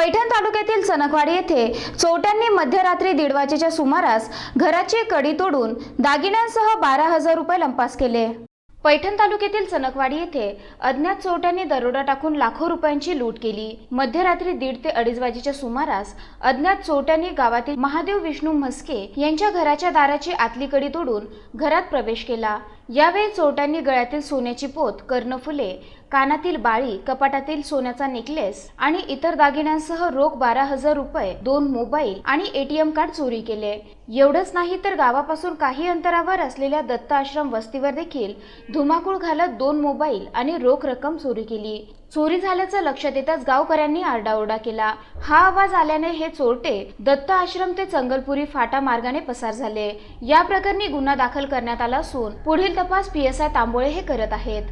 पैठण तालुक्यातील चणकवाडी येथे चोरट्यांनी मध्यरात्री दीड वाजेच्या सुमारास घराची कडी तोडून दागिन्यांसह बारा हजार रुपये लंपास केले. पैठण तालुक्यातील चणकवाडी येथे अज्ञात चोरट्यांनी दरोडा टाकून लाखो रुपयांची लूट केली. मध्यरात्री दीड ते अडीच वाजेच्या सुमारास अज्ञात चोरट्यांनी गावातील महादेव विष्णू म्हस्के यांच्या घराच्या दाराची आतली कडी तोडून घरात प्रवेश केला. यावेळी चोरट्यांनी गळ्यातील सोन्याची पोत कर्णफुले कानातील बाळी कपाटातील सोन्याचा नेकलेस आणि इतर दागिन्यांसह रोख बारा हजार रुपये दोन मोबाईल आणि एटीएम कार्ड चोरी केले. एवढंच नाही तर गावापासून काही अंतरावर असलेल्या दत्त आश्रम वस्तीवर देखील धुमाकूळ घालत दोन मोबाईल आणि रोख रक्कम चोरी केली. चोरी झाल्याचं लक्षात येताच गावकऱ्यांनी आरडाओरडा केला. हा आवाज आल्याने हे चोरटे दत्त आश्रम ते चंगलपुरी फाटा मार्गाने पसार झाले. या प्रकरणी गुन्हा दाखल करण्यात आला असून पुढील तपास पी एस आय तांबोळे हे करत आहेत.